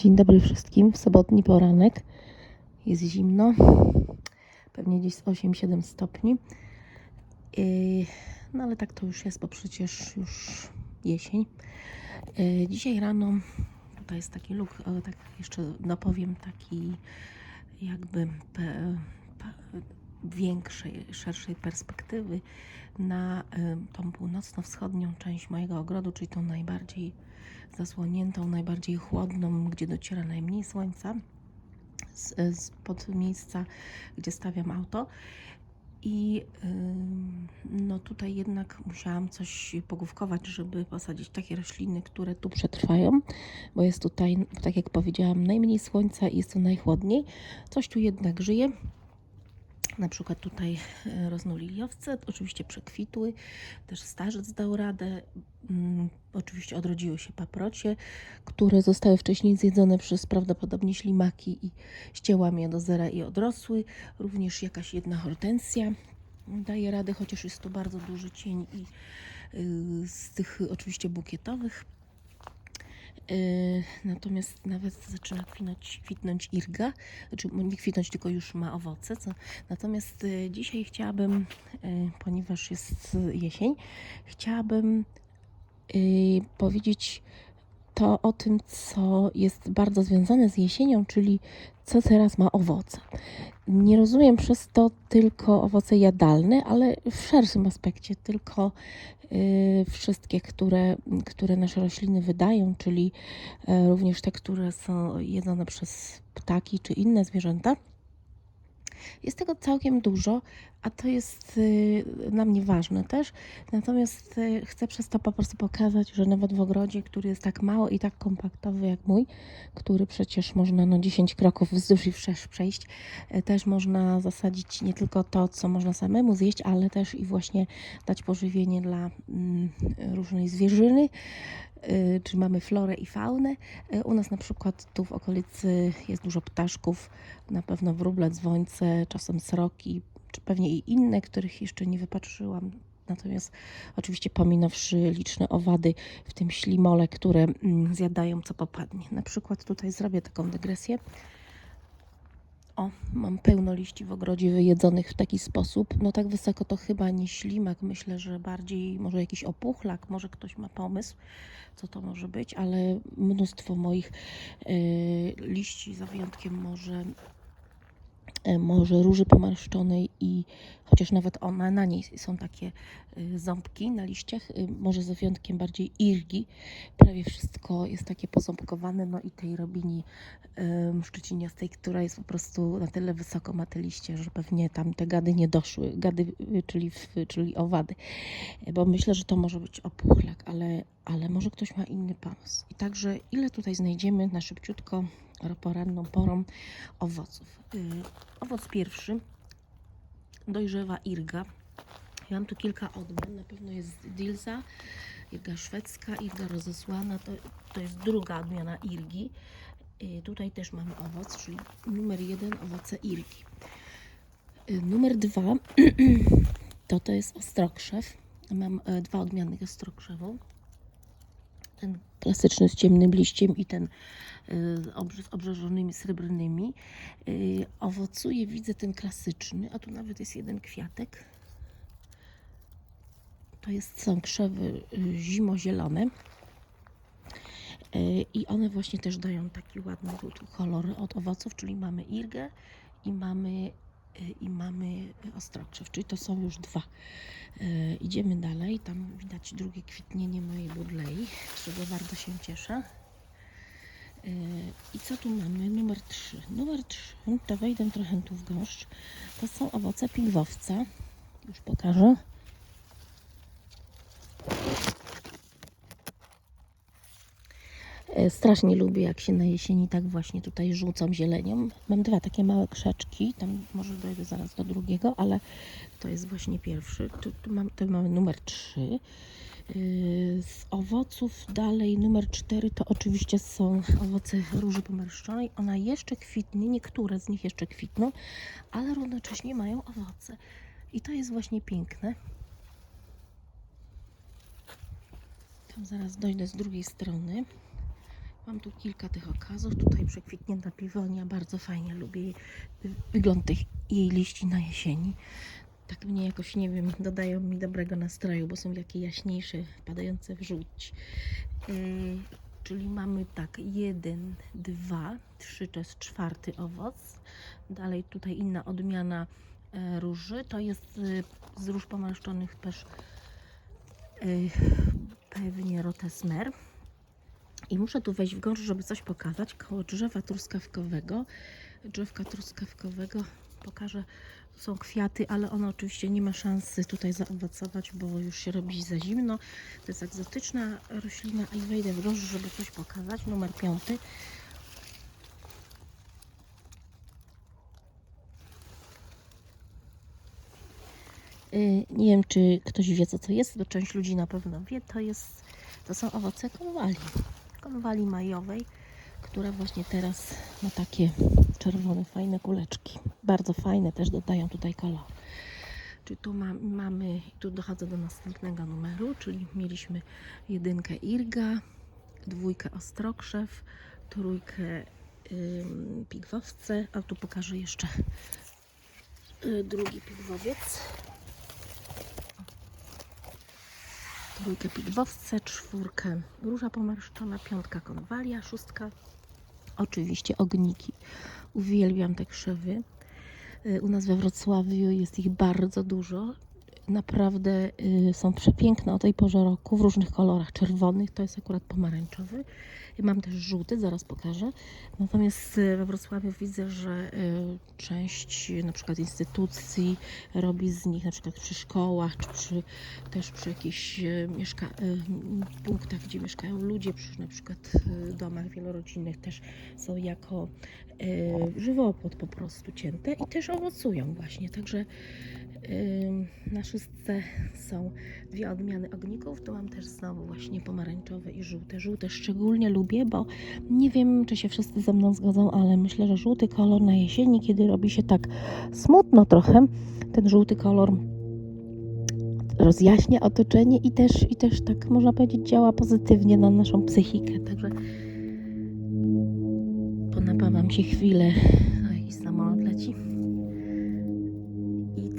Dzień dobry wszystkim. W sobotni poranek. Jest zimno. Pewnie gdzieś z 8-7 stopni. No ale tak to już jest, bo przecież już jesień. Dzisiaj rano tutaj jest taki luk, tak jeszcze dopowiem taki jakby większej, szerszej perspektywy na tą północno-wschodnią część mojego ogrodu, czyli tą najbardziej zasłoniętą, najbardziej chłodną, gdzie dociera najmniej słońca, z, z pod miejsca, gdzie stawiam auto. I no tutaj jednak musiałam coś pogłówkować, żeby posadzić takie rośliny, które tu przetrwają, bo jest tutaj, tak jak powiedziałam, najmniej słońca i jest tu najchłodniej. Coś tu jednak żyje. Na przykład tutaj e, rosną liliowce, oczywiście przekwitły, też starzec dał radę. Mm, Oczywiście odrodziły się paprocie, które zostały wcześniej zjedzone przez prawdopodobnie ślimaki i ścięłam je do zera i odrosły. Również jakaś jedna hortensja daje radę, chociaż jest tu bardzo duży cień i y, z tych oczywiście bukietowych. Y, Natomiast nawet zaczyna kwitnąć, kwitnąć irga, znaczy nie kwitnąć, tylko już ma owoce. Co? Natomiast y, dzisiaj chciałabym, y, ponieważ jest jesień, chciałabym y, powiedzieć to o tym, co jest bardzo związane z jesienią, czyli co teraz ma owoce. Nie rozumiem przez to tylko owoce jadalne, ale w szerszym aspekcie tylko y, wszystkie, które, które nasze rośliny wydają, czyli e, również te, które są jedzone przez ptaki czy inne zwierzęta. Jest tego całkiem dużo, a to jest y, dla mnie ważne też. Natomiast y, chcę przez to po prostu pokazać, że nawet w ogrodzie, który jest tak mało i tak kompaktowy jak mój, który przecież można no 10 kroków wzdłuż i wszerz przejść, y, też można zasadzić nie tylko to, co można samemu zjeść, ale też i właśnie dać pożywienie dla mm, różnej zwierzyny. Y, Czy mamy florę i faunę? Y, U nas na przykład tu w okolicy jest dużo ptaszków, na pewno wróble, dzwońce, czasem sroki, czy pewnie i inne, których jeszcze nie wypatrzyłam. Natomiast oczywiście pominąwszy liczne owady, w tym ślimole, które mm, zjadają co popadnie. Na przykład tutaj zrobię taką dygresję. O, mam pełno liści w ogrodzie wyjedzonych w taki sposób. No tak wysoko to chyba nie ślimak, myślę, że bardziej może jakiś opuchlak, może ktoś ma pomysł, co to może być, ale mnóstwo moich y, liści, za wyjątkiem może, może róży pomarszczonej i chociaż nawet ona, na niej są takie y, ząbki na liściach, y, może za wyjątkiem bardziej irgi, prawie wszystko jest takie poząbkowane, no i tej robini ym, szczeciniastej, która jest po prostu na tyle wysoko ma te liście, że pewnie tam te gady nie doszły, gady, y, czyli, czyli owady, bo myślę, że to może być opuchlak, ale, ale może ktoś ma inny pomysł. I także ile tutaj znajdziemy na szybciutko poranną porą owoców. Y, Owoc pierwszy dojrzewa irga. Ja mam tu kilka odmian, na pewno jest Dilsa, irga szwedzka, irga rozesłana, to, to jest druga odmiana irgi. Y, Tutaj też mamy owoc, czyli numer jeden owoce irgi. Y, Numer dwa to to jest ostrokrzew. Mam e, dwa odmiany ostrokrzewu. Ten klasyczny z ciemnym liściem i ten y, z obrzeżonymi srebrnymi. Y, Owocuje, widzę ten klasyczny, a tu nawet jest jeden kwiatek. To jest, są krzewy y, zimozielone. I one właśnie też dają taki ładny kolor od owoców, czyli mamy irgę i mamy, i mamy ostrokrzew, czyli to są już dwa. Y, Idziemy dalej, tam widać drugie kwitnienie mojej budlei, z czego bardzo się cieszę. I co tu mamy? Numer 3. Numer 3, to wejdę trochę tu w gąszcz. To są owoce pingwowca. Już pokażę. E, Strasznie lubię, jak się na jesieni tak właśnie tutaj rzucam zielenią. Mam dwa takie małe krzaczki, tam może dojdę zaraz do drugiego, ale to jest właśnie pierwszy. Tu, tu, mam, tu mamy numer 3. Yy, Z owoców dalej numer 4 to oczywiście są owoce róży pomarszczonej. Ona jeszcze kwitnie, niektóre z nich jeszcze kwitną, ale równocześnie mają owoce. I to jest właśnie piękne. Tam zaraz dojdę z drugiej strony. Mam tu kilka tych okazów. Tutaj przekwitnięta piwonia. Bardzo fajnie lubię jej- wygląd tych jej liści na jesieni. Tak mnie jakoś, nie wiem, dodają mi dobrego nastroju, bo są takie jaśniejsze, padające w żółć. Yy, czyli mamy tak, jeden, dwa, trzy to jest czwarty owoc. Dalej tutaj inna odmiana e, róży. To jest e, z róż pomarszczonych też e, pewnie rotesmer. I muszę tu wejść w gąszcz, żeby coś pokazać. Koło drzewa truskawkowego, drzewka truskawkowego pokażę, są kwiaty, ale ono oczywiście nie ma szansy tutaj zaowocować, bo już się robi za zimno. To jest egzotyczna roślina i wejdę w gąszcz, żeby coś pokazać. Numer piąty. Y, Nie wiem, czy ktoś wie, co to jest, bo część ludzi na pewno wie. To, jest, to są owoce konwali. Konwali majowej, która właśnie teraz ma takie czerwone, fajne kuleczki. Bardzo fajne, też dodają tutaj kolor. Czy tu ma, mamy, tu dochodzę do następnego numeru, czyli mieliśmy jedynkę Irga, dwójkę Ostrokrzew, trójkę ym, Pigwowce, a tu pokażę jeszcze y, drugi pigwowiec. Trójkę pigwowce, czwórkę róża pomarszczona, piątka konwalia, szóstka oczywiście ogniki. Uwielbiam te krzewy. U nas we Wrocławiu jest ich bardzo dużo. Naprawdę y, są przepiękne o tej porze roku w różnych kolorach czerwonych. To jest akurat pomarańczowy. Mam też żółty, zaraz pokażę. Natomiast y, we Wrocławiu widzę, że y, część na przykład instytucji robi z nich na przykład przy szkołach, czy przy, też przy jakichś mieszka- punktach, gdzie mieszkają ludzie, przy na przykład domach wielorodzinnych też są jako żywopłot po prostu cięte i też owocują właśnie. Także Na szóstce są dwie odmiany ogników. Tu mam też znowu właśnie pomarańczowe i żółte. Żółte szczególnie lubię, bo nie wiem, czy się wszyscy ze mną zgodzą, ale myślę, że żółty kolor na jesieni, kiedy robi się tak smutno trochę, ten żółty kolor rozjaśnia otoczenie i też, i też tak można powiedzieć działa pozytywnie na naszą psychikę. Także ponapawam się chwilę. Jakiś samolot leci.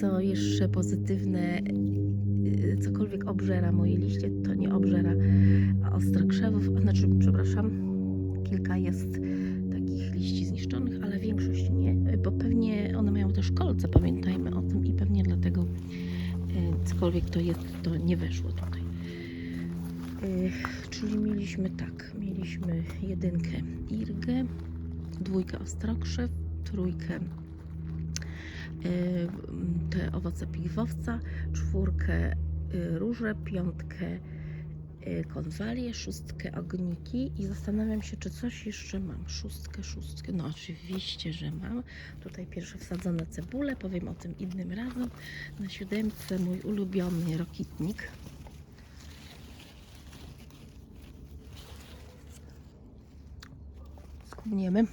Co jeszcze pozytywne, y, cokolwiek obżera moje liście, to nie obżera ostrokrzewów, znaczy, przepraszam, kilka jest takich liści zniszczonych, ale większość nie, bo pewnie one mają też kolce, pamiętajmy o tym i pewnie dlatego y, cokolwiek to jest, to nie weszło tutaj. Y, Czyli mieliśmy tak, mieliśmy jedynkę Irgę, dwójkę Ostrokrzew, trójkę y, te owoce pigwowca, czwórkę y, róże, piątkę y, konwalię, szóstkę ogniki i zastanawiam się, czy coś jeszcze mam. Szóstkę, szóstkę, no oczywiście, że mam. Tutaj pierwsze wsadzone cebule, powiem o tym innym razem. Na siódemce mój ulubiony rokitnik. Skubniemy.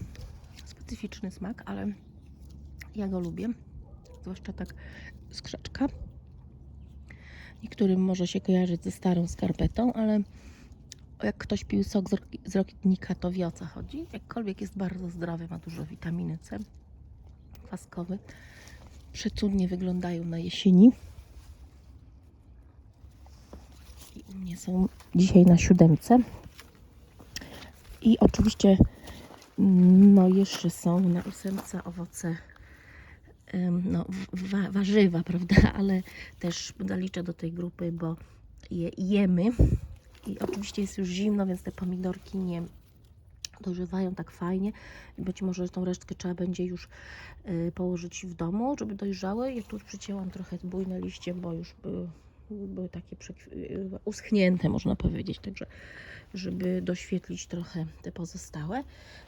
Specyficzny smak, ale ja go lubię. Zwłaszcza tak z krzaczka. Niektórym może się kojarzyć ze starą skarpetą, ale jak ktoś pił sok z rok- z rokitnika, to wie o co chodzi. Jakkolwiek jest bardzo zdrowy, ma dużo witaminy C, kwaskowy. Przecudnie wyglądają na jesieni. I u mnie są dzisiaj na siódemce. I oczywiście mm, no jeszcze są na ósemce owoce no, wa- warzywa, prawda, ale też zaliczę do tej grupy, bo je jemy i oczywiście jest już zimno, więc te pomidorki nie dożywają tak fajnie i być może tą resztkę trzeba będzie już y, położyć w domu, żeby dojrzały. Ja tu przycięłam trochę bujne liście, bo już były, były takie y, uschnięte, można powiedzieć, także żeby doświetlić trochę te pozostałe.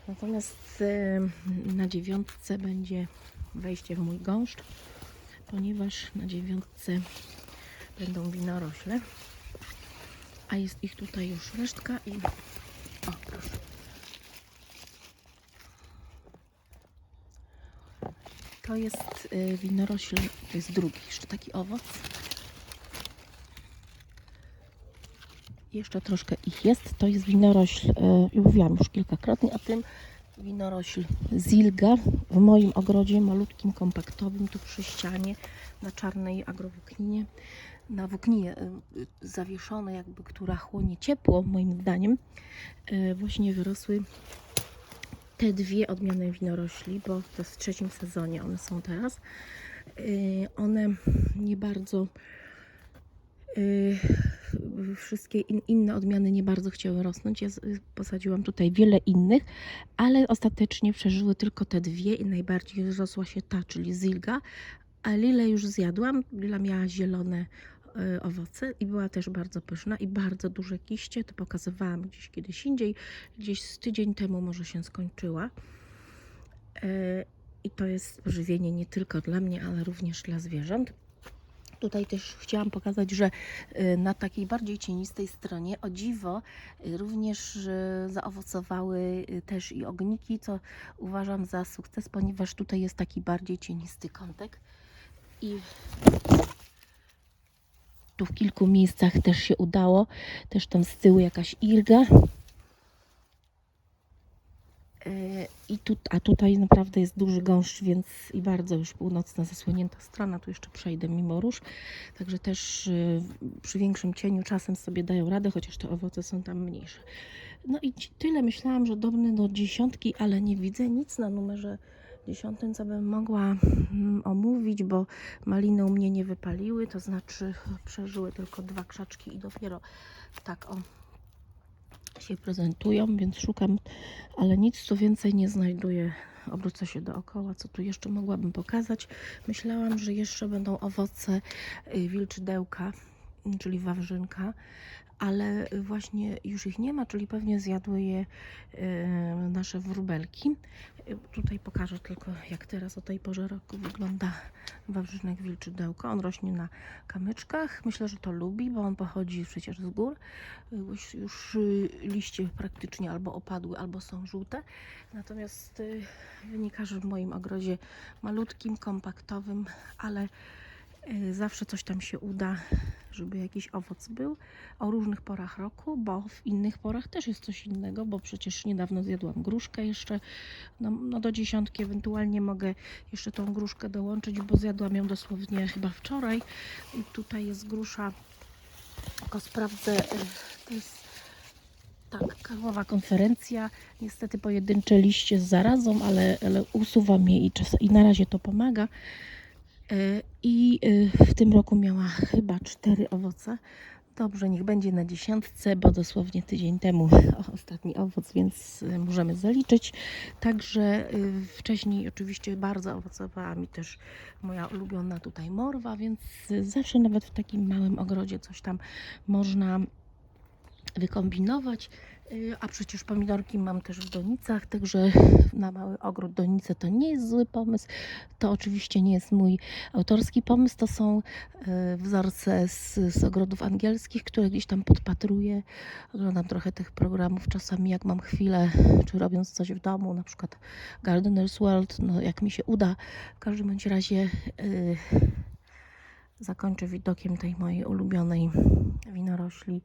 Natomiast na dziewiątce będzie wejście w mój gąszcz, ponieważ na dziewiątce będą winorośle, a jest ich tutaj już resztka i o proszę. To jest y, winorośl, to jest drugi jeszcze taki owoc. Jeszcze troszkę ich jest. To jest winorośl, i mówiłam już kilkakrotnie, a tym winorośl Zilga w moim ogrodzie malutkim, kompaktowym, tu przy ścianie na czarnej agrowłókninie. Na włókninie e, zawieszone, jakby, która chłonie ciepło, moim zdaniem, e, właśnie wyrosły te dwie odmiany winorośli, bo to jest w trzecim sezonie one są teraz. Yy, One nie bardzo, wszystkie in, inne odmiany nie bardzo chciały rosnąć. Ja z- posadziłam tutaj wiele innych, ale ostatecznie przeżyły tylko te dwie i najbardziej rozrosła się ta, czyli zilga. A lilę już zjadłam. Lila miała zielone yy, owoce i była też bardzo pyszna i bardzo duże kiście. To pokazywałam gdzieś kiedyś indziej. Gdzieś z tydzień temu może się skończyła. I to jest żywienie nie tylko dla mnie, ale również dla zwierząt. Tutaj też chciałam pokazać, że y, na takiej bardziej cienistej stronie o dziwo y, również y, zaowocowały też i ogniki, co uważam za sukces, ponieważ tutaj jest taki bardziej cienisty kątek i tu w kilku miejscach też się udało, też tam z tyłu jakaś irga. E, I tu, a tutaj naprawdę jest duży gąszcz, więc i bardzo już północna zasłonięta strona. Tu jeszcze przejdę mimo róż. Także też y, przy większym cieniu czasem sobie dają radę, chociaż te owoce są tam mniejsze. No i tyle. Myślałam, że dobny do dziesiątki, ale nie widzę nic na numerze dziesiątym, co bym mogła mm, omówić, bo maliny u mnie nie wypaliły, to znaczy przeżyły tylko dwa krzaczki i dopiero tak o się prezentują, więc szukam, ale nic tu więcej nie znajduję. Obrócę się dookoła, co tu jeszcze mogłabym pokazać. Myślałam, że jeszcze będą owoce y, wilczydełka, czyli wawrzynka, ale właśnie już ich nie ma, czyli pewnie zjadły je y, nasze wróbelki. Y, Tutaj pokażę tylko, jak teraz o tej porze roku wygląda wawrzynek wilczydełka. On rośnie na kamyczkach. Myślę, że to lubi, bo on pochodzi przecież z gór. Już, już y, liście praktycznie albo opadły, albo są żółte. Natomiast y, wynika, że w moim ogrodzie malutkim, kompaktowym, ale zawsze coś tam się uda, żeby jakiś owoc był o różnych porach roku, bo w innych porach też jest coś innego, bo przecież niedawno zjadłam gruszkę jeszcze, no, no do dziesiątki ewentualnie mogę jeszcze tą gruszkę dołączyć, bo zjadłam ją dosłownie chyba wczoraj i tutaj jest grusza tylko sprawdzę, y, to jest tak, karłowa konferencja. Niestety pojedyncze liście z zarazą, ale, ale usuwam je i, czas, i na razie to pomaga. Y, I y, w tym roku miała chyba cztery owoce. Dobrze, niech będzie na dziesiątce, bo dosłownie tydzień temu ostatni owoc, więc y, możemy zaliczyć. Także wcześniej oczywiście bardzo owocowała mi też moja ulubiona tutaj morwa, więc zawsze nawet w takim małym ogrodzie coś tam można wykombinować. Y, A przecież pomidorki mam też w donicach, także na mały ogród donice to nie jest zły pomysł. To oczywiście nie jest mój autorski pomysł, to są y, wzorce z, z ogrodów angielskich, które gdzieś tam podpatruję. Oglądam trochę tych programów czasami, jak mam chwilę, czy robiąc coś w domu, na przykład Gardener's World, no jak mi się uda. W każdym bądź razie y, zakończę widokiem tej mojej ulubionej winorośli,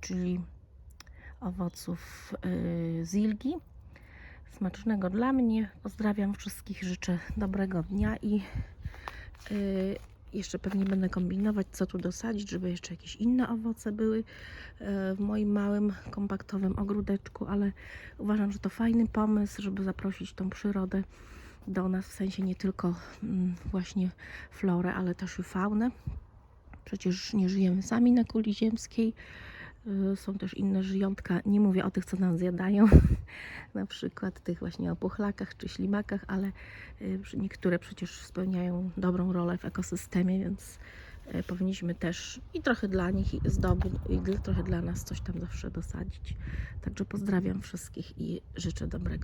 czyli owoców y, zilgi. Smacznego dla mnie. Pozdrawiam wszystkich, życzę dobrego dnia i y, jeszcze pewnie będę kombinować, co tu dosadzić, żeby jeszcze jakieś inne owoce były w moim małym, kompaktowym ogródeczku, ale uważam, że to fajny pomysł, żeby zaprosić tą przyrodę do nas, w sensie nie tylko mm, właśnie florę, ale też i faunę. Przecież nie żyjemy sami na kuli ziemskiej. Y, Są też inne żyjątka. Nie mówię o tych, co nam zjadają, na przykład tych właśnie opuchlakach czy ślimakach, ale y, niektóre przecież spełniają dobrą rolę w ekosystemie, więc y, powinniśmy też i trochę dla nich i zdoby, i trochę dla nas coś tam zawsze dosadzić. Także pozdrawiam wszystkich i życzę dobrego.